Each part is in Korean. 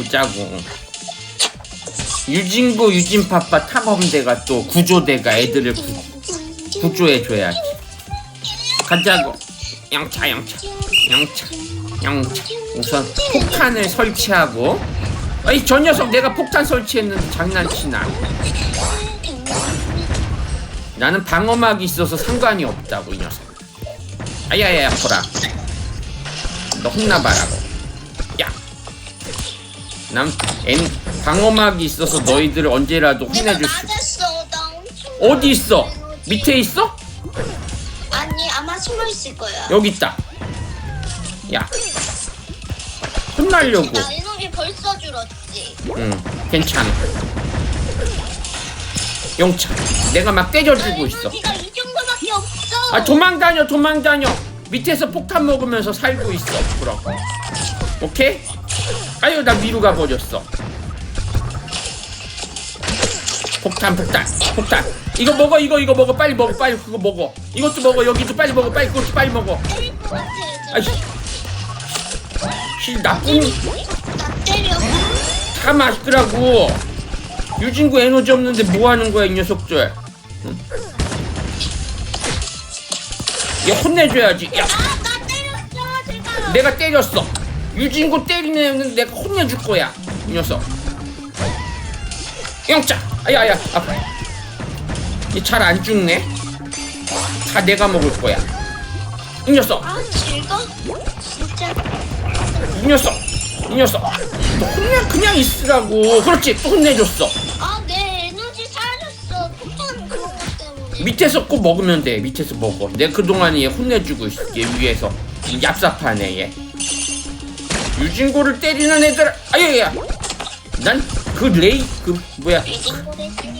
보자고. 유진구 유진파파 탐험대가 또 구조대가 애들을 구, 구조해줘야지. 가자고. 영차 영차 영차 영차. 우선 폭탄을 설치하고. 아이 저 녀석 내가 폭탄 설치했는데 장난치나. 나는 방어막이 있어서 상관이 없다고 이 녀석. 아야야야 보라. 너 혼나봐라고. 야. 난 엔, 방어막이 있어서 너희들을 언제라도 내가 혼내줄 수. 나 엄청. 어디 있어? 밑에 있어? 아니 아마 숨어 있을 거야. 여기 있다. 야. 혼나려고. 나 에너지 벌써 줄었지. 응, 괜찮아. 영차. 내가 막나 때려주고 있어. 에너지가 이 정도밖에 없어. 아 도망다녀 도망다녀 밑에서 폭탄 먹으면서 살고 있어 그럼 오케이? 아유 나 위로 가버렸어 폭탄 폭탄 폭탄 이거 먹어 이거 이거 먹어 빨리 먹어 빨리 그거 먹어 이것도 먹어 여기도 빨리 먹어 빨리 그것도 빨리 먹어 때릴 것 같아. 아이 씨 나쁜. 다 맛있더라고 유진구 에너지 없는데 뭐 하는 거야 이 녀석들 응. 얘 혼내줘야지 야 제가. 내가 때렸어. 유진구 때리는 애는 내가 혼내줄 거야. 이 녀석. 영자. 아야야 아파. 얘잘 안 죽네. 다 내가 먹을 거야. 이 녀석. 아 즐거? 진짜. 이 녀석. 이 녀석. 너 혼내 그냥 있으라고. 그렇지. 또 혼내줬어. 아 내 에너지 사라졌어. 폭탄 그런 것 때문에. 밑에서 꼭 먹으면 돼. 밑에서 먹어. 내가 그동안 얘 혼내주고 있을게 위에서. 이 얍삽하네 얘. 유진구를 때리는 애들. 아야야. 난 그 레이 그 뭐야 유진고를 애들은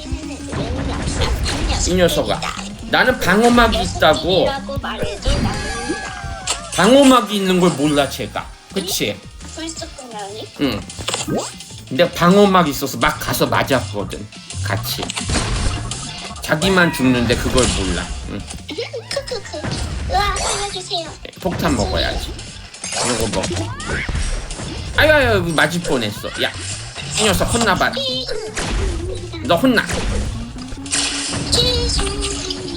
이 녀석아. 나는 방어막이 있다고. 방어막이 있는 걸 몰라 제가. 그치? 응. 근데 방어막 있어서 막 가서 맞았거든. 같이. 자기만 죽는데 그걸 몰라. 응. 으아 살려주세요. 폭탄 먹어야지. 이거 먹고. 아유 아유 맞을 뻔했어. 야, 이 녀석 혼나봐라. 너 혼나.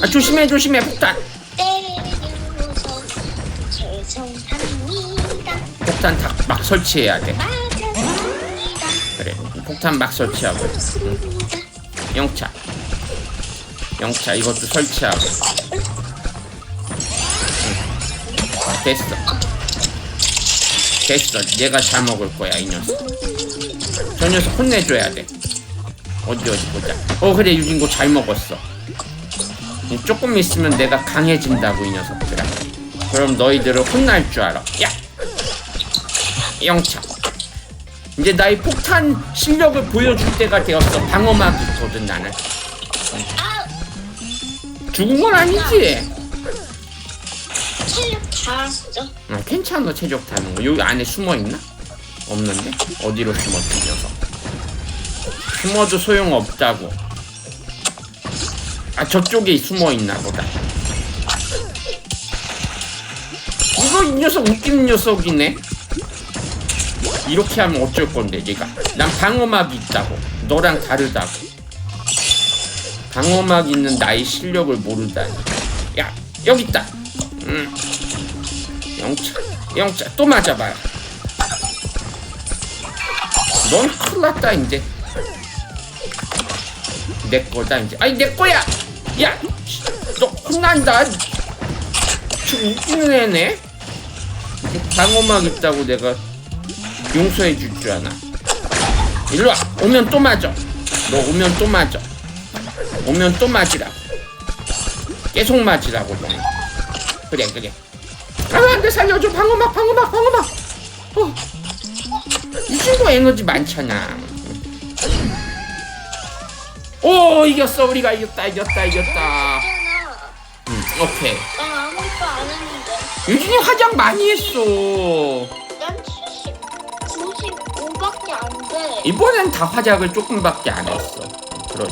아, 조심해 조심해 폭탄. 폭탄 다 막 설치해야 돼. 그래. 폭탄 막 설치하고. 맞습니다. 영차. 영차 이것도 설치하고. 응. 됐어. 됐어. 얘가 다 먹을 거야 이 녀석. 저 녀석 혼내줘야 돼. 어디 어디 보자. 어 그래 유진고 잘 먹었어. 조금 있으면 내가 강해진다고 이 녀석들아. 그럼 너희들을 혼날 줄 알아. 야, 영차. 이제 나의 폭탄 실력을 보여줄 때가 되었어. 방어막 있거든 나는. 아 죽은 건 아니지. 체력 닿았어. 어, 괜찮아 체력 타는 거. 여기 안에 숨어 있나? 없는데? 어디로 숨었지 이 녀석? 숨어도 소용 없다고. 아 저쪽에 숨어 있나 보다. 이거 이 녀석 웃기는 녀석이네. 이렇게 하면 어쩔 건데 얘가. 난 방어막이 있다고. 너랑 다르다고. 방어막 있는 나의 실력을 모르다니. 야 여기 있다. 음. 영차, 영차 또 맞아봐요. 넌 큰일 났다 이제. 내 거다 이제. 아니 내 거야. 야, 씨, 너 혼난다. 지금 웃기는 애네. 방어막 있다고 내가 용서해 줄 줄 아나. 일로 와. 오면 또 맞아. 너 오면 또 맞아. 오면 또 맞으라고. 계속 맞으라고 너. 그래 그래. 아, 안돼 살려줘 방어막 방어막 방어막. 어. 이 친구 에너지 많잖아. 오 이겼어 우리가 이겼다 이겼다 이겼다. 음, 오케이. 나 아무것도 안 했는데. 유진이 화장 많이 했어. 난 70, 95밖에 안 돼. 이번엔 다 화장을 조금밖에 안 했어. 그렇지.